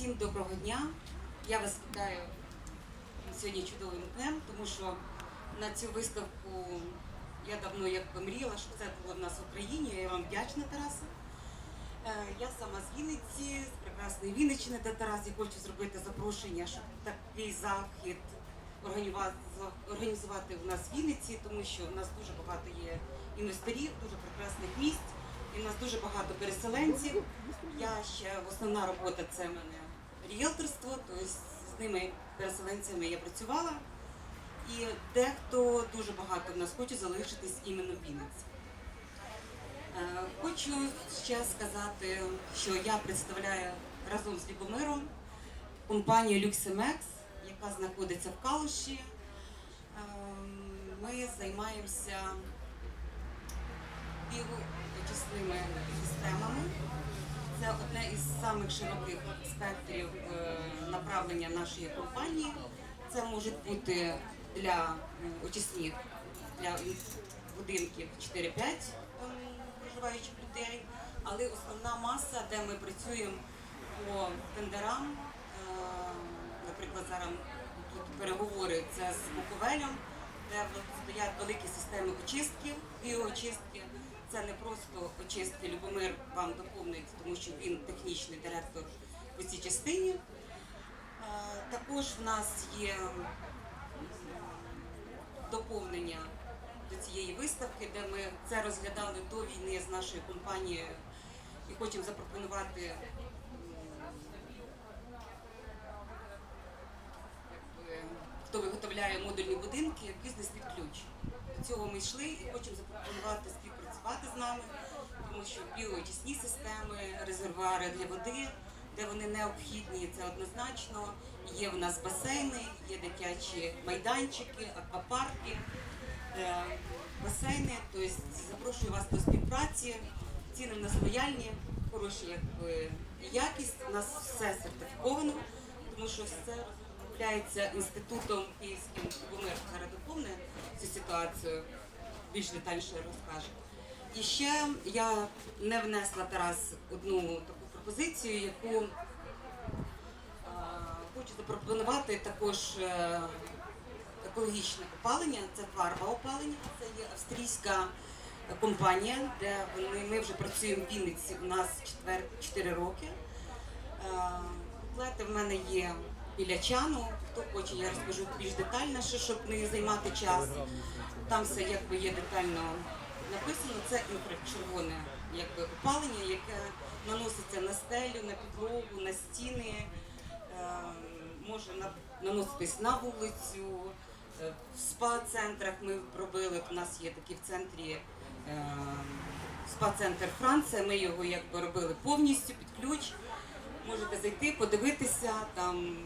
Всім доброго дня. Я вас вітаю сьогодні чудовим днем, тому що на цю виставку я давно якби мріяла, щоб це було в нас в Україні. Я вам вдячна, Тарасе. Е, Я сама з Вінниці, з прекрасної Вінниччини, де Тарас, і хочу зробити запрошення, щоб такий захід організувати, в нас в Вінниці, тому що в нас дуже багато є інвесторів, дуже прекрасних місць, і в нас дуже багато переселенців. Я ще основна робота це в мене ріелторство, тобто з ними переселенцями я працювала. І дехто дуже багато в нас хоче залишитись іменно Вінниці. Е, Хочу ще сказати, що я представляю разом з Любомиром компанію Luxemex, яка знаходиться в Калуші. Ем, Ми займаємося біоочисними системами. Це одне із самих широких спектрів е, направлення нашої компанії. Це можуть бути для е, очисних для будинків 4-5 ем, проживаючих людей, але основна маса, де ми працюємо по тендерам, е, наприклад, зараз тут переговори це з Буковелем, де стоять великі системи очистків, біоочистки. Це не просто очистки. Любомир вам доповнить, тому що він технічний директор у цій частині. Е, Також в нас є доповнення до цієї виставки, де ми це розглядали до війни з нашою компанією і хочемо запропонувати хто виготовляє модульні будинки, бізнес під ключ. Цього ми йшли і хочемо запропонувати співпрацювати з нами, тому що біоочисні системи, резервуари для води, де вони необхідні, це однозначно. Є в нас басейни, є дитячі майданчики, аквапарки, е, басейни. Тобто запрошую вас до співпраці. Ціни в нас лояльні, хороші якби, якість. У нас все сертифіковано, тому що все розробляється інститутом київським зараз доповне цю ситуацію, більш детальніше розкаже. І ще я не внесла Тарас одну таку пропозицію, яку а, хочу запропонувати також е, екологічне опалення. Це фарба опалення. Це є австрійська компанія, де вони, ми вже працюємо в Вінниці. У нас 4, 4 роки. Е, в мене є біля чану. Хто хоче, я розкажу більш детальніше, щоб не займати час. Там все якби є детально написано. Це інфрачервоне якби опалення, яке наноситься на стелю, на підлогу, на стіни, е, може на- наноситись на вулицю. Е, В спа-центрах ми робили. У нас є такі в центрі е, спа-центр Франція. Ми його якби робили повністю під ключ. Можете зайти, подивитися, там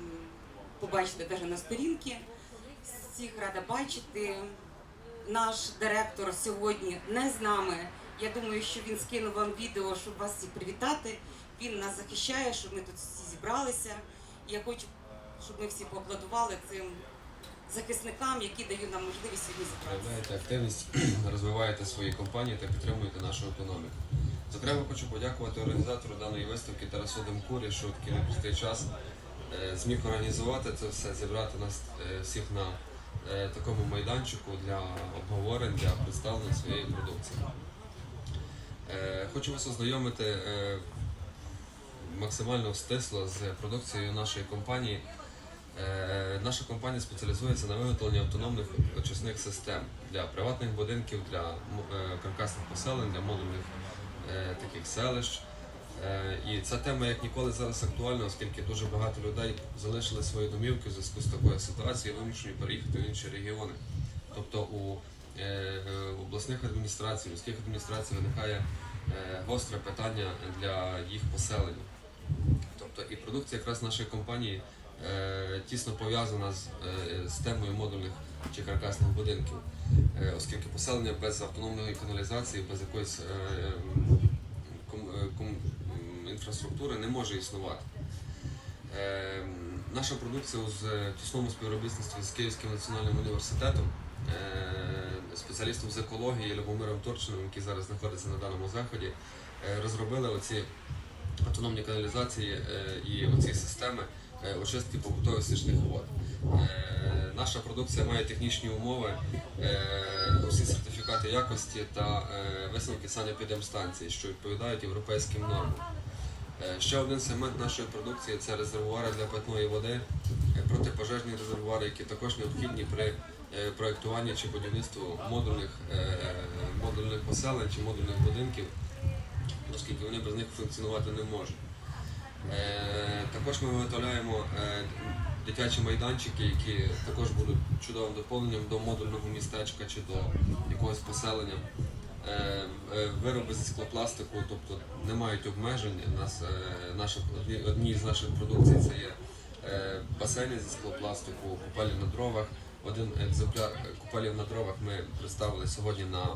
побачити навіть на сторінки. Всіх рада бачити. Наш директор сьогодні не з нами. Я думаю, що він скинув вам відео, щоб вас всіх привітати. Він нас захищає, щоб ми тут всі зібралися. Я хочу, щоб ми всі поаплодували цим захисникам, які дають нам можливість сьогодні зібратися. активність, розвиваєте свої компанії та підтримуєте нашу економіку. Зокрема, хочу подякувати організатору даної виставки Тарасу Демкурі, що в непростий час зміг організувати це все, зібрати нас е, всіх на е, такому майданчику для обговорень, для представлення своєї продукції. Е, Хочу вас ознайомити е, максимально стисло з продукцією нашої компанії. Е, Наша компанія спеціалізується на виготовленні автономних очисних систем для приватних будинків, для е, каркасних поселень, для модульних е, таких селищ. Е, І ця тема як ніколи зараз актуальна, оскільки дуже багато людей залишили свої домівки в зв'язку з такою ситуацією, вимушені переїхати в інші регіони. Тобто у е, е, обласних адміністрацій, міських адміністрацій виникає гостре питання для їх поселення. Тобто і продукція якраз нашої компанії тісно пов'язана з, з темою модульних чи каркасних будинків, оскільки поселення без автономної каналізації, без якоїсь е, ком, ком, інфраструктури не може існувати. Е, наша продукція у з- тісному співробітництві з Київським національним університетом, е, спеціалістом з екології Любомиром Торчином, який зараз знаходиться на даному заході, е, розробили оці автономні каналізації е, і оці системи е, очистки побутових стічних вод. Е, Наша продукція має технічні умови, е, усі сертифікати якості та е, висновки санепідемстанції, що відповідають європейським нормам. Е, Ще один сегмент нашої продукції це резервуари для питної води, е, протипожежні резервуари, які також необхідні при е, проєктуванні чи будівництву модульних, модульних поселень чи модульних будинків, оскільки вони без них функціонувати не можуть. Також ми виготовляємо дитячі майданчики, які також будуть чудовим доповненням до модульного містечка чи до якогось поселення. Е, е, Вироби зі склопластику, тобто не мають обмежень. Нас е, наші, одні, з наших продукцій це є басейни зі склопластику, купелі на дровах. Один екземпляр купелів на дровах ми представили сьогодні на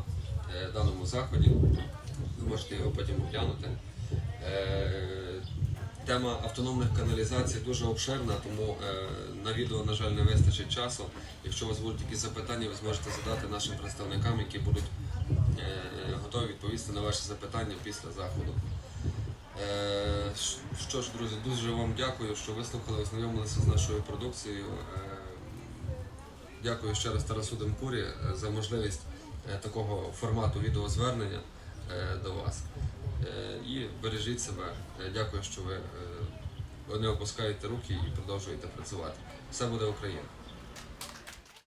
даному заході. Ви можете його потім оглянути. Тема автономних каналізацій дуже обширна, тому на відео, на жаль, не вистачить часу. Якщо у вас будуть якісь запитання, ви зможете задати нашим представникам, які будуть готові відповісти на ваші запитання після заходу. Е, що ж, друзі, дуже вам дякую, що вислухали, ознайомилися з нашою продукцією. Е, Дякую ще раз Тарасу Демкурі е, за можливість е, такого формату відеозвернення е, до вас. Е, І бережіть себе. Е, Дякую, що ви е, не опускаєте руки і продовжуєте працювати. Все буде Україна.